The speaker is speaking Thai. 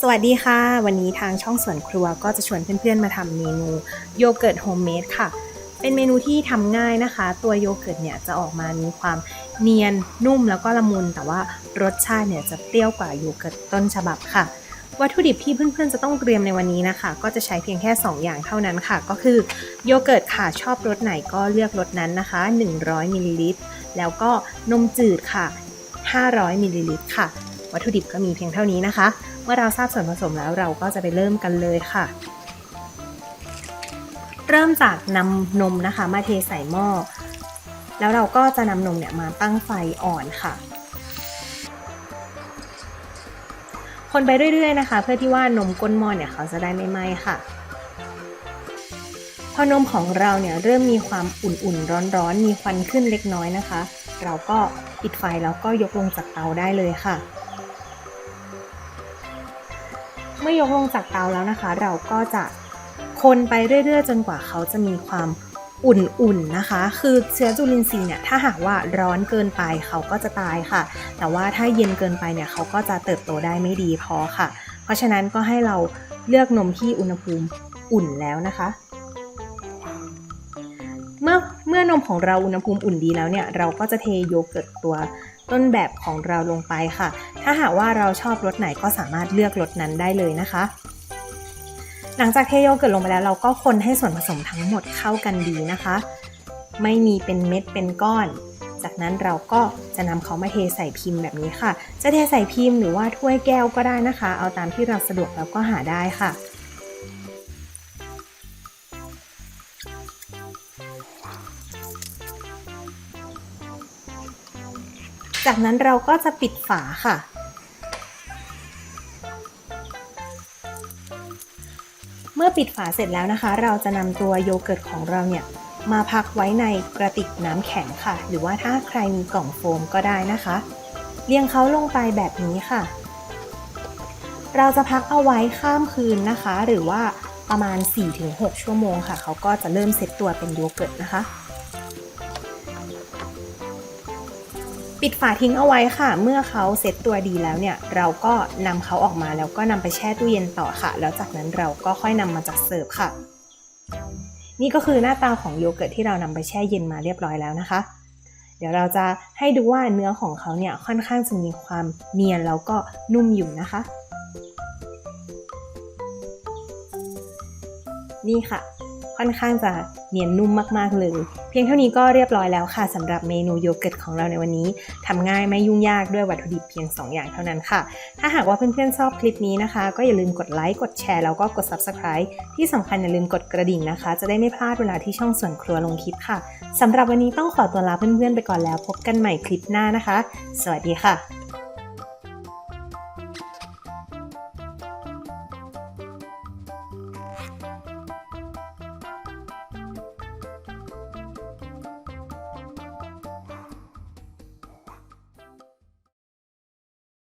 สวัสดีค่ะ วันนี้ทางช่องสวนครัวก็จะชวนเพื่อนๆมาทำเมนูโยเกิร์ตโฮมเมดค่ะ เป็นเมนูที่ทำง่ายนะคะ ตัวโยเกิร์ตเนี่ยจะออกมามีความเนียนนุ่มแล้วก็ละมุน แต่ว่ารสชาติเนี่ยจะเปรี้ยวกว่าโยเกิร์ตต้นฉบับค่ะ วัตถุดิบที่เพื่อนๆจะต้องเตรียมในวันนี้นะคะ ก็จะใช้เพียงแค่ 2 อย่างเท่านั้นค่ะ ก็คือโยเกิร์ตค่ะชอบรสไหนก็เลือกรสนั้นนะคะ 100มิลลิลิตรแล้วก็นมจืดค่ะ 500มิลลิลิตรค่ะ วัตถุดิบก็มีเพียงเท่านี้นะคะ เมื่อเราทราบส่วนผสมแล้วเราก็จะไปเริ่มกันเลยค่ะ เริ่มจากนำนมนะคะมาเทใส่หม้อ แล้วเราก็จะนำนมเนี่ยมาตั้งไฟอ่อนค่ะ คนไปเรื่อยๆนะคะ เพื่อที่ว่านมก้นหม้อเนี่ยเขาจะได้ไม่ไหม้ค่ะพอนมของเราเนี่ยเริ่มมีความอุ่นๆ ร้อนๆ มีควันขึ้นเล็กน้อยนะคะ เราก็ปิดไฟแล้วก็ยกลงจากเตาได้เลยค่ะ เมื่อยกลงจากเตาแล้วนะคะ เราก็จะคนไปเรื่อย ๆ จนกว่าเขาจะมีความอุ่นๆนะคะ คือเชื้อจุลินทรีย์เนี่ยถ้าหากว่าร้อนเกินไปเขาก็จะตายค่ะ แต่ว่าถ้าเย็นเกินไปเนี่ยเขาก็จะเติบโตได้ไม่ดีพอค่ะ เพราะฉะนั้นก็ให้เราเลือกนมที่อุณหภูมิอุ่นแล้วนะคะ เมื่อเมื่อนมของเราอุณหภูมิอุ่นดีแล้วเนี่ยเราก็จะเทโยเกิร์ตตัว ต้นแบบของเราลงไปค่ะ ถ้าหากว่าเราชอบรสไหนก็สามารถเลือกรสนั้นได้เลยนะคะ หลังจากเทโยเกิร์ตลงไปแล้วเราก็คนให้ส่วนผสมทั้งหมดเข้ากันดีนะคะ ไม่มีเป็นเม็ดเป็นก้อน จากนั้นเราก็จะนำเขามาเทใส่พิมพ์แบบนี้ค่ะ จะเทใส่พิมพ์หรือว่าถ้วยแก้วก็ได้นะคะ เอาตามที่เราสะดวกแล้วก็หาได้ค่ะ จากนั้นเราก็จะปิดฝาค่ะ เมื่อปิดฝาเสร็จแล้วนะคะ เราจะนำตัวโยเกิร์ตของเราเนี่ยมาพักไว้ในกระติกน้ำแข็งค่ะ หรือว่าถ้าใครมีกล่องโฟมก็ได้นะคะ เรียงเขาลงไปแบบนี้ค่ะ เราจะพักเอาไว้ข้ามคืนนะคะ หรือว่าประมาณ 4-6 ชั่วโมงค่ะ เขาก็จะเริ่มเซ็ตตัวเป็นโยเกิร์ตนะคะ ปิดฝาทิ้งเอาไว้ค่ะ เมื่อเขาเซ็ตตัวดีแล้วเนี่ย เราก็นำเขาออกมาแล้วก็นำไปแช่ตู้เย็นต่อค่ะ แล้วจากนั้นเราก็ค่อยนำมาจัดเสิร์ฟค่ะ นี่ก็คือหน้าตาของโยเกิร์ตที่เรานำไปแช่เย็นมาเรียบร้อยแล้วนะคะ เดี๋ยวเราจะให้ดูว่าเนื้อของเขาเนี่ยค่อนข้างจะมีความเนียนแล้วก็นุ่มอยู่นะคะ นี่ค่ะ ค่อนข้างจะเนียนนุ่มมากๆเลย พียงเท่านี้ก็เรียบร้อยแล้วค่ะสำหรับเมนูโยเกิร์ตของเราในวันนี้ทำง่ายไม่ยุ่งยากด้วยวัตถุดิบเพียง 2 อย่างเท่านั้นค่ะ ถ้าหากว่าเพื่อนๆชอบคลิปนี้นะคะ ก็อย่าลืมกดไลค์กดแชร์แล้วก็กด Subscribe ที่สำคัญอย่าลืมกดกระดิ่งนะคะ จะได้ไม่พลาดเวลาที่ช่องส่วนครัวลงคลิปค่ะสำหรับวันนี้ต้องขอตัวลาเพื่อนๆไปก่อนแล้ว พบกันใหม่คลิปหน้านะคะ สวัสดีค่ะ